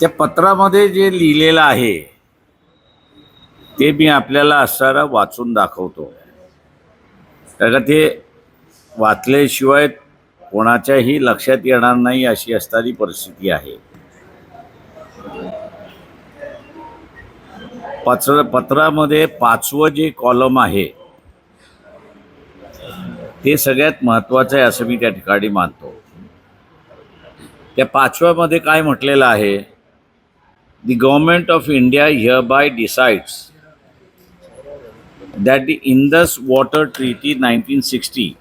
त्या पत्रामध्ये जे लिहिलेलं आहे ते मी आपल्याला असणारा वाचून दाखवतो. कारण का ते वाचल्याशिवाय कोणाच्याही लक्षात येणार नाही अशी असणारी परिस्थिती आहे. पत्र पत्रामध्ये पाचवं जे कॉलम आहे ते सगळ्यात महत्त्वाचं आहे असं मी त्या ठिकाणी मानतो. त्या पाचव्यामध्ये काय म्हटलेलं आहे the government of India hereby by decides that the Indus Water Treaty 1960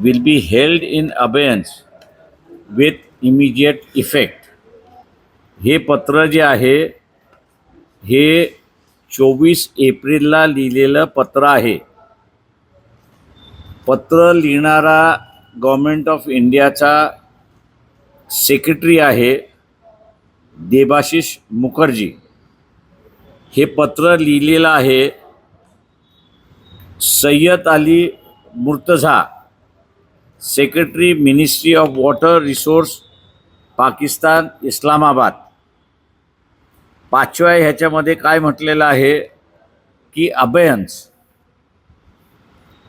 will be held in abeyance with immediate effect. हे पत्र जे आहे हे चोवीस एप्रिलला लिहिलेलं पत्र आहे पत्र लिहिणारा गव्हर्मेंट ऑफ इंडियाचा सेक्रेटरी आहे देबाशिष मुखर्जी. हे पत्र लिहिलेलं आहे Syed Ali Murtaza secretary ministry of water resource Pakistan Islamabad. पाचव्या ह्याच्यामध्ये काय म्हटलेलं आहे की अबयन्स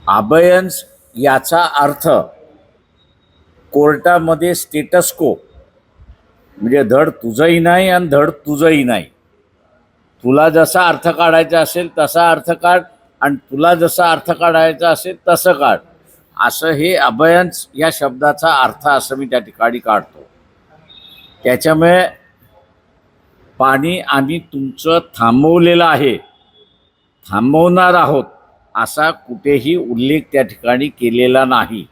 अभयन्स याचा अर्थ कोर्टामध्ये स्टेटस्को म्हणजे धड तुझंही नाही आणि धड तुझंही नाही. तुला जसा अर्थ काढायचा असेल तसा अर्थ काढ आणि तुला जसा अर्थ काढायचा असेल तसं काढ. असं हे अभयन्स या शब्दाचा अर्थ असं मी त्या ठिकाणी काढतो. त्याच्यामुळे पाणी आम्ही तुमचं थांबवलेलं आहे. थांबवणार आहोत असा कुठेही उल्लेख त्या ठिकाणी केलेला नाही.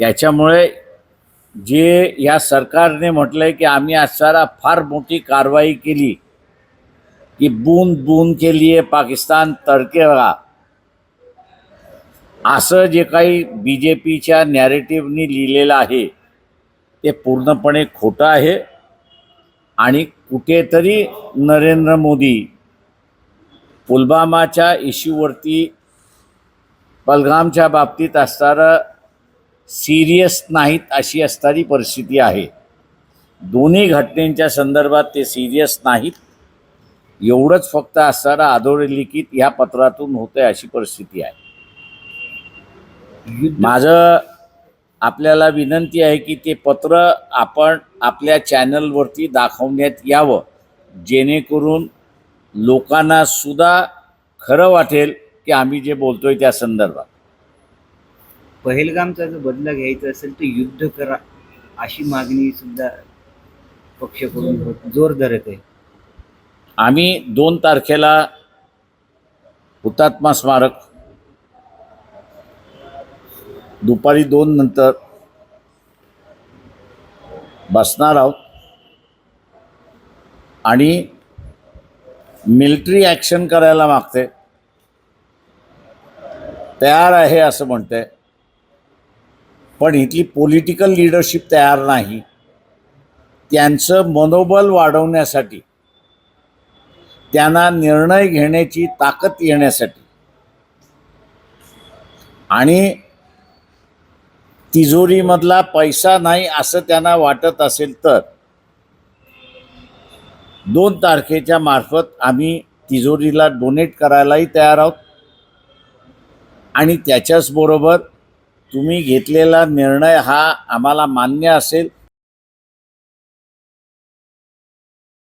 त्याच्यामुळे जे या सरकारने म्हटलं आहे की आम्ही असणारा फार मोठी कारवाई केली की बूंद बूंद के लिए पाकिस्तान तरकेगा असं जे काही बी जे पीच्या नॅरेटिव्हनी लिहिलेलं आहे ते पूर्णपणे खोटं आहे. आणि कुठेतरी नरेंद्र मोदी पुलवामाच्या इश्यूवरती पलगामच्या बाबतीत असणारं सिरियस नाहीत अशी असणारी परिस्थिती आहे. दोन्ही घटनेच्या संदर्भात ते सिरियस नाहीत. एवढंच फक्त असणारा अधोरेलिखित ह्या पत्रातून होतंय अशी परिस्थिती आहे. माझं आपल्याला विनंती आहे की ते पत्र आपण आपल्या चॅनलवरती दाखवण्यात यावं. जेणेकरून लोकांना सुद्धा खरं वाटेल की आम्ही जे बोलतोय त्या संदर्भात. पहलगामचा जर बदला घ्यायचा असेल तर युद्ध करा अशी मागणी सुद्धा पक्षाकडून जोर धरत आहे. आम्ही दोन तारखेला हुतात्मा स्मारक दुपारी दोन नंतर बसणार आहोत. आणि मिलिटरी ॲक्शन करायला मागते. तयार आहे असं म्हणते पण इथली पॉलिटिकल लिडरशिप तयार नाही. त्यांचं मनोबल वाढवण्यासाठी त्यांना निर्णय घेण्याची ताकद येण्यासाठी आणि तिजोरीमधला पैसा नाही असं त्यांना वाटत असेल तर दोन तारखेच्या मार्फत आम्ही तिजोरीला डोनेट करायलाही तयार आहोत. आणि त्याच्याच बरोबर तुम्ही घेतलेला निर्णय हा आम्हाला मान्य असेल.